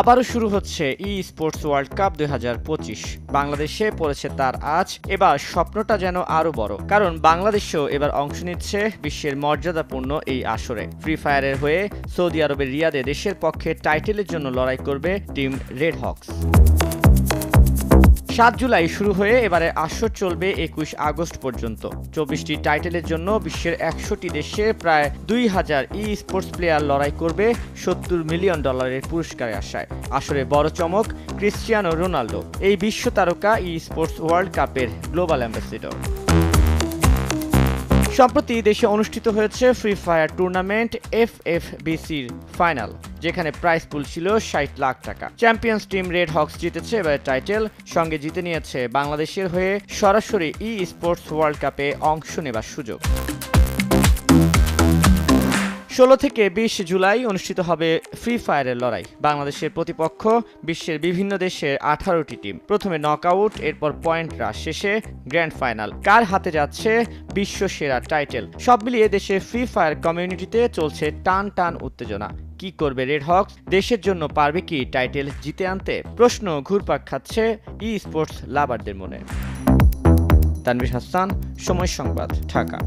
আবারও শুরু হচ্ছে ই স্পোর্টস ওয়ার্ল্ড কাপ দু হাজার পঁচিশ। বাংলাদেশে পড়েছে তার আজ, এবার স্বপ্নটা যেন আরও বড়। কারণ বাংলাদেশও এবার অংশ নিচ্ছে বিশ্বের মর্যাদাপূর্ণ এই আসরে। ফ্রি ফায়ারের হয়ে সৌদি আরবের রিয়াদে দেশের পক্ষে টাইটেলের জন্য লড়াই করবে টিম রেড হকস সাত জুলাই শুরু হয়ে এবারে আসর চলবে একুশ আগস্ট পর্যন্ত। চব্বিশটি টাইটেলের জন্য বিশ্বের একশোটি দেশে প্রায় দুই হাজার ই স্পোর্টস প্লেয়ার লড়াই করবে সত্তর মিলিয়ন ডলারের পুরস্কারে আশায় আসরে বড় চমক ক্রিশ্চিয়ানো রোনাল্ডো এই বিশ্ব তারকা ই স্পোর্টস ওয়ার্ল্ড কাপের গ্লোবাল অ্যাম্বাসেডর সম্প্রতি দেশে অনুষ্ঠিত হয়েছে free fire tournament F F বিসির ফাইনাল যেখানে প্রাইস পুল ছিল ষাট লাখ টাকা। চ্যাম্পিয়ন্স টিম রেড হকস জিতেছে এবার টাইটেল সঙ্গে জিতে নিয়েছে বাংলাদেশের হয়ে সরাসরি ই স্পোর্টস ওয়ার্ল্ড কাপে অংশ নেবার সুযোগ। ষোলো থেকে বিশ জুলাই অনুষ্ঠিত হবে ফ্রি ফায়ারের লড়াই। বাংলাদেশের প্রতিপক্ষ বিশ্বের বিভিন্ন দেশের আঠারোটি টিম প্রথমে নকআউট এরপর পয়েন্ট রাশ শেষে গ্র্যান্ড ফাইনাল কার হাতে যাচ্ছে বিশ্ব সেরা টাইটেল সব মিলিয়ে দেশে ফ্রি ফায়ার কমিউনিটিতে চলছে টান টান উত্তেজনা। কি করবে রেড হকস দেশের জন্য পারবে কি টাইটেল জিতে আনতে? প্রশ্ন ঘুরপাক খাচ্ছে ই স্পোর্টস লাভারদের মনে। তানভীর হাসান, সময় সংবাদ, ঢাকা।